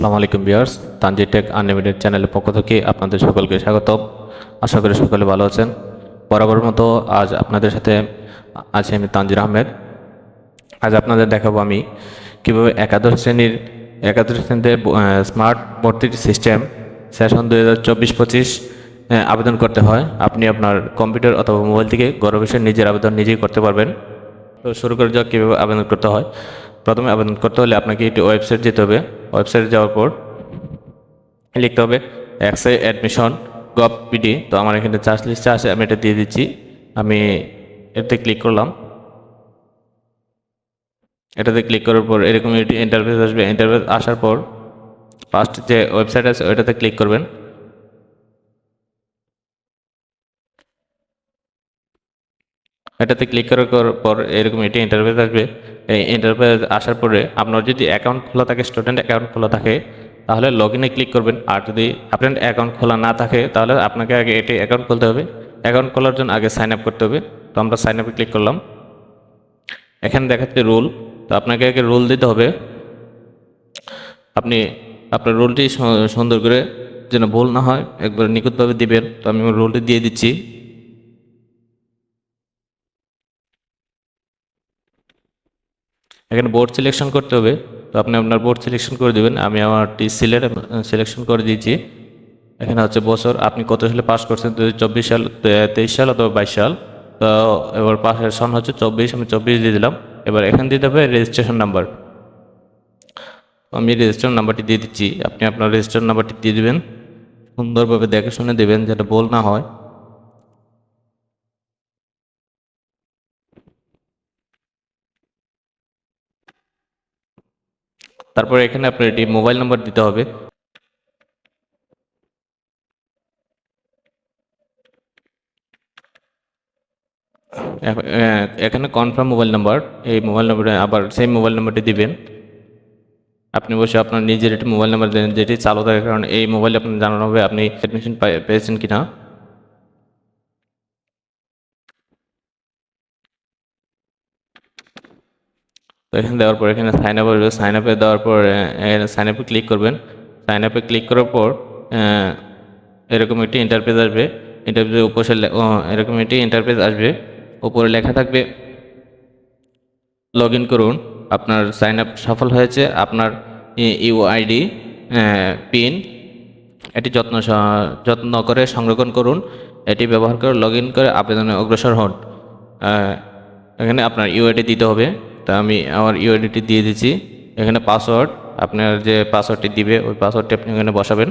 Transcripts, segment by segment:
আসসালামু আলাইকুম বিয়ার্স Tanzid take unlimited চ্যানেলের পক্ষ থেকে আপনাদের সকলকে স্বাগত আশা করি সকলে ভালো আছেন। বরাবর মতো আজ আপনাদের সাথে আছি আমি তানজির আহমেদ। আজ আপনাদের দেখাবো আমি কীভাবে একাদশ শ্রেণির, একাদশ শ্রেণীতে স্মার্ট ভর্তির সিস্টেম সেশন দুই হাজার চব্বিশ পঁচিশ আবেদন করতে হয়। আপনি আপনার কম্পিউটার অথবা মোবাইল থেকে বসে নিজের আবেদন নিজেই করতে পারবেন। তো শুরু করে যাক কীভাবে আবেদন করতে হয়। প্রথমে আবেদন করতে হলে আপনাকে একটি ওয়েবসাইট যেতে হবে। ওয়েবসাইটে যাওয়ার পর লিখতে হবে এক্সে অ্যাডমিশন গভ পিডি। তো আমার এখানে চার্জ লিস্টে আছে আমি এটা দিয়ে দিচ্ছি। আমি এতে ক্লিক করলাম। এটাতে ক্লিক করার পর এরকম একটি ইন্টারফেস আসবে। ইন্টারফেস আসার পর ফার্স্ট যে ওয়েবসাইট আছে, ওইটাতে ক্লিক করবেন। এটাতে ক্লিক করার পর এরকম এটি ইন্টারফেস আসবে। এই ইন্টারফেস আসার পরে আপনার যদি অ্যাকাউন্ট খোলা থাকে স্টুডেন্ট অ্যাকাউন্ট খোলা থাকে, তাহলে লগ ইনে ক্লিক করবেন। আর যদি আপনার অ্যাকাউন্ট খোলা না থাকে, তাহলে আপনাকে আগে এটি অ্যাকাউন্ট খুলতে হবে। অ্যাকাউন্ট খোলার জন্য আগে সাইন আপ করতে হবে। তো আমরা সাইন আপে ক্লিক করলাম। এখানে দেখাচ্ছে রুল তো আপনাকে আগে রুল দিতে হবে। আপনি, আপনার রুলটি সুন্দর করে যেন ভুল না হয়, একবার নিখুঁতভাবে দিবেন। তো আমি রুলটি দিয়ে দিচ্ছি। এখানে বোর্ড সিলেকশন করতে হবে। তো আপনি আপনার বোর্ড সিলেকশন করে দেবেন। আমি আমারটি সিলেট সিলেকশন করে দিয়েছি। এখানে হচ্ছে বছর, আপনি কত সালে পাস করছেন? দু চব্বিশ সাল তেইশ সাল অথবা বাইশ সাল। তো এবার পাশের সন হচ্ছে চব্বিশ, আমি চব্বিশ দিয়ে দিলাম। এবার এখানে দিতে হবে রেজিস্ট্রেশন নাম্বার আমি রেজিস্ট্রেশন নাম্বারটি দিয়ে দিচ্ছি। আপনি আপনার রেজিস্ট্রেশন নাম্বারটি দিয়ে দিবেন। সুন্দরভাবে দেখে শুনে দেবেন, যাতে বল না হয়। তারপর এখানে আপনার এটি মোবাইল নাম্বার দিতে হবে। এখানে কনফার্ম মোবাইল নাম্বার, এই মোবাইল নাম্বারে আবার সেই মোবাইল নাম্বারটি দিবেন। আপনি বসে আপনার নিজের একটি মোবাইল নাম্বার দেন, যেটি চালু থাকে কারণ এই মোবাইলে আপনার জানানো হবে, আপনি অ্যাডমিশন পেয়েছেন কিনা। তো এখানে দেওয়ার পর এখানে সাইন আপ আসবে সাইন আপে দেওয়ার পর সাইন আপে ক্লিক করবেন। সাইন আপে ক্লিক করার পর এরকম একটি ইন্টারপেজ আসবে। ইন্টারপেজের উপরে এরকম একটি ইন্টারপেজ আসবে। উপরে লেখা থাকবে লগ করুন। আপনার সাইন আপ সফল হয়েছে। আপনার ইউআইডি পিন এটি যত্ন যত্ন করে সংরক্ষণ করুন। এটি ব্যবহার করে লগ করে আবেদনে অগ্রসর হন। এখানে আপনার ইউআইডি দিতে হবে। তা আমি আমার ইউআইডিটি দিয়ে দিচ্ছি এখানে পাসওয়ার্ড আপনার যে পাসওয়ার্ডটি দিবে, ওই পাসওয়ার্ডটি আপনি এখানে বসাবেন।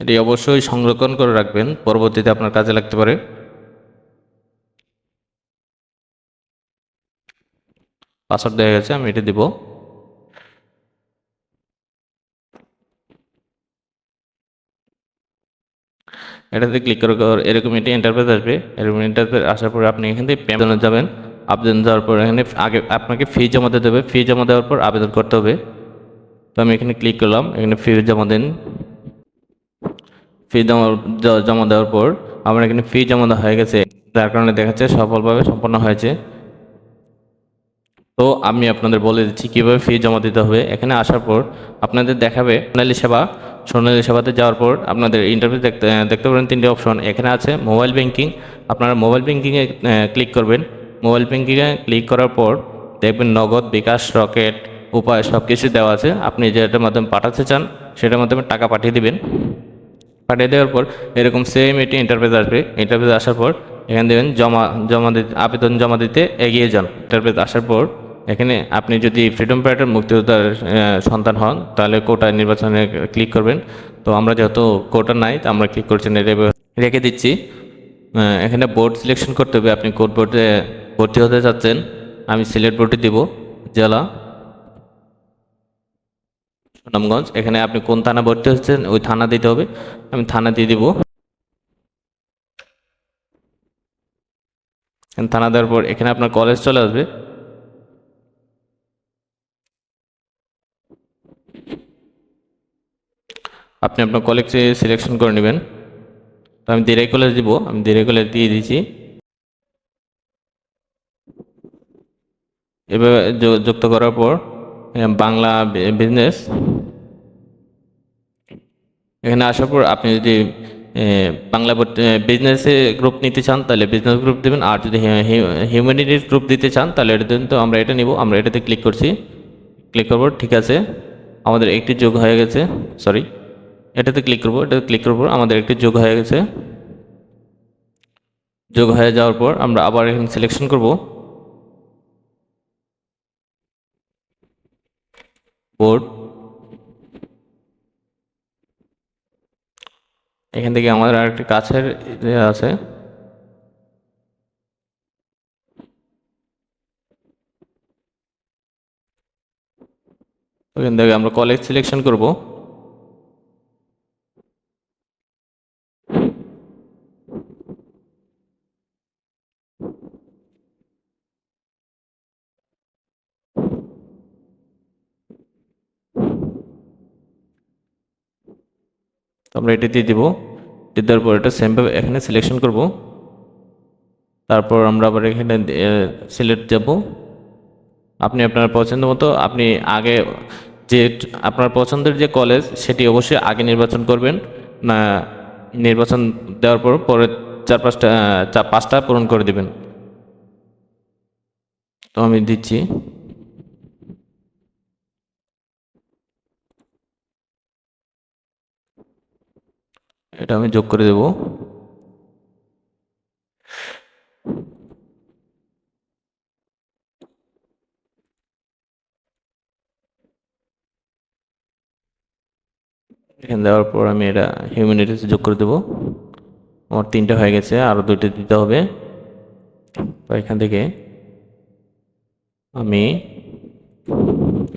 এটি অবশ্যই সংরক্ষণ করে রাখবেন, পরবর্তীতে আপনার কাজে লাগতে পারে। পাসওয়ার্ড দেওয়া গেছে, আমি এটি দিব। এটাতে ক্লিক করার এরকম একটি ইন্টারফেস আসবে। এরকম ইন্টারফেস আসার পরে আপনি এখান থেকে যাবেন। আবেদন যাওয়ার পর এখানে আগে আপনাকে ফি জমা দিতে হবে। ফি জমা দেওয়ার পর আবেদন করতে হবে। তো আমি এখানে ক্লিক করলাম, এখানে ফি জমা দিন। ফি জমা জমা দেওয়ার পর আমার এখানে ফি জমা দেওয়া হয়ে গেছে। যার কারণে দেখাচ্ছে সফলভাবে সম্পন্ন হয়েছে। তো আমি আপনাদের বলে দিচ্ছি কীভাবে ফি জমা দিতে হবে। এখানে আসার পর আপনাদের দেখাবে সোনালী সেবা। সোনালী সেবাতে যাওয়ার পর আপনাদের ইন্টারভিউ দেখতে দেখতে পারেন তিনটি অপশন এখানে আছে মোবাইল ব্যাংকিং আপনারা মোবাইল ব্যাংকিংয়ে ক্লিক করবেন। মোবাইল ব্যাংকিংয়ে ক্লিক করার পর দেখবেন নগদ, বিকাশ, রকেট, উপায় সব কিছু দেওয়া আছে। আপনি যেটার মাধ্যমে পাঠাতে চান সেটার মাধ্যমে টাকা পাঠিয়ে দিবেন। পাঠিয়ে দেওয়ার পর এরকম সেম এটি ইন্টারফেস আসবে। ইন্টারফেস আসার পর এখানে দেবেন জমা জমা দিতে, আবেদন জমা দিতে এগিয়ে যান। ইন্টারফেস আসার পর এখানে আপনি যদি ফ্রিডম প্যাটার মুক্তিযোদ্ধার সন্তান হন, তাহলে কোটা নির্বাচনে ক্লিক করবেন। তো আমরা যেহেতু কোটা নাই, তো আমরা ক্লিক করছি রেখে দিচ্ছি। এখানে বোর্ড সিলেকশন করতে হবে। আপনি কোন বোর্ডে ভর্তি হতে চাচ্ছেন, আমি সিলেট বোর্ডে দিব, জেলা, সুনামগঞ্জ। এখানে আপনি কোন থানা ভর্তি হচ্ছেন, ওই থানা দিতে হবে। আমি থানা দিয়ে দিব। থানা দেওয়ার পর এখানে আপনার কলেজ চলে আসবে। আপনি আপনার কলেজ সিলেকশন করে নেবেন। তো আমি দিরাই কলেজ দিব, আমি দিরাই কলেজ দিয়ে দিয়েছি এভাবে যুক্ত করার পর বাংলা বিজনেস এখানে আসার পর আপনি যদি বাংলা বিজনেসে গ্রুপ নিতে চান, তাহলে বিজনেস গ্রুপ দেবেন। আর যদি হিউম্যানিটির গ্রুপ দিতে চান, তাহলে এটা দেবেন তো আমরা এটা নিব, আমরা এটাতে ক্লিক করছি। ক্লিক করব ঠিক আছে, আমাদের একটি যোগ হয়ে গেছে সরি এটাতে ক্লিক করব, এটাতে ক্লিক করব, আমাদের একটি যোগ হয়ে গেছে। যোগ হয়ে যাওয়ার পর আমরা আবার এখানে সিলেকশন করব। বোর্ড এখান থেকে আমাদের আরেকটি কাছের আছে। ওখান থেকে আমরা কলেজ সিলেকশন করব। তো আমরা এটা দিয়ে দিব। দিয়ে দেওয়ার পর এটা সেমভাবে এখানে সিলেকশন করব। তারপর আমরা আবার এখানে সিলেক্ট যাব। আপনি আপনার পছন্দ মতো, আপনি আগে যে, আপনার পছন্দের যে কলেজ সেটি অবশ্যই আগে নির্বাচন করবেন। না, নির্বাচন দেওয়ার পর পরে চার পাঁচটা চার পাঁচটা পূরণ করে দিবেন। তো আমি দিচ্ছি। এটা আমি যোগ করে দেব। এখানে দেওয়ার পর আমি এটা হিউম্যানিটিস যোগ করে দেব। আমার তিনটা হয়ে গেছে আরও দুইটা দিতে হবে। তো এখান থেকে আমি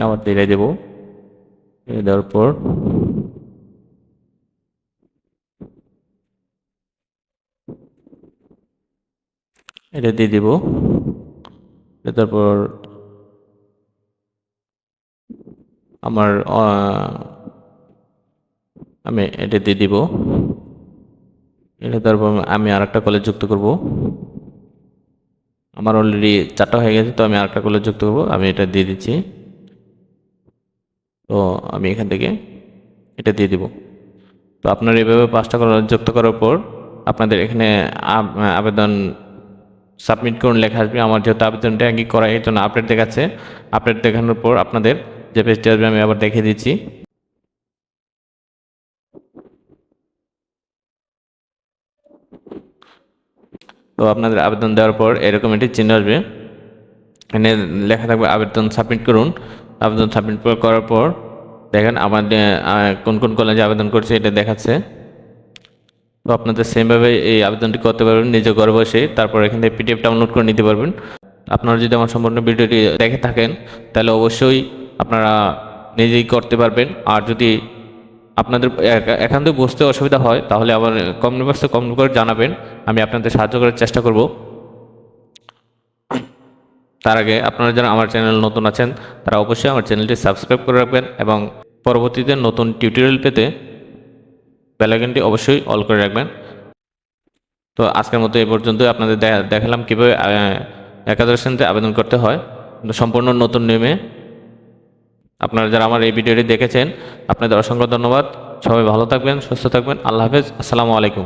আবার দিয়ে দেবো। দেওয়ার পর এটা দিয়ে দিব। তারপর আমার আমি এটা দিয়ে দিব। এটা তারপর আমি আর একটা কলেজ যুক্ত করব। আমার অলরেডি চারটা হয়ে গেছে, তো আমি আরেকটা কলেজ যুক্ত করব। আমি এটা দিয়ে দিচ্ছি। তো আমি এখান থেকে এটা দিয়ে দিব। তো আপনার এভাবে পাঁচটা কলেজ যুক্ত করার পর আপনাদের এখানে আবেদন সাবমিট করুন লেখা আসবে। আমার যেহেতু আবেদনটা আগে করা এই জন্য আপডেট দেখাচ্ছে। আপডেট দেখানোর পর আপনাদের যে পেজটি আসবে আমি আবার দেখিয়ে দিচ্ছি। তো আপনাদের আবেদন দেওয়ার পর এরকম একটি চিহ্ন আসবে। এখানে লেখা থাকবে আবেদন সাবমিট করুন। আবেদন সাবমিট করার পর দেখেন আমাদের আহ, কোন কোন কলেজে আবেদন করছে এটা দেখাচ্ছে। তো আপনাদের সেমভাবে এই আবেদনটি করতে পারবেন, নিজে ঘরে বসে তারপর এখান থেকে পিডিএফ ডাউনলোড করে নিতে পারবেন। আপনারা যদি আমার সম্পূর্ণ ভিডিওটি দেখে থাকেন, তাহলে অবশ্যই আপনারা নিজেই করতে পারবেন। আর যদি আপনাদের এখান থেকে বুঝতে অসুবিধা হয়, তাহলে আবার কমেন্ট বক্সে কমেন্ট করে জানাবেন। আমি আপনাদের সাহায্য করার চেষ্টা করব। তার আগে আপনারা যারা আমার চ্যানেল নতুন আছেন, তারা অবশ্যই আমার চ্যানেলটি সাবস্ক্রাইব করে রাখবেন এবং পরবর্তীতে নতুন টিউটোরিয়াল পেতে বেলাইকনটি অবশ্যই অল করে রাখবেন। তো আজকের মতো এই পর্যন্তই। আপনাদের দেখালাম কীভাবে একাদশ শ্রেণীতে আবেদন করতে হয়। সম্পূর্ণ নতুন নিয়মে আপনারা যারা আমার এই ভিডিওটি দেখেছেন, আপনাদের অসংখ্য ধন্যবাদ। সবাই ভালো থাকবেন, সুস্থ থাকবেন। আল্লাহ হাফেজ। আসসালামু আলাইকুম।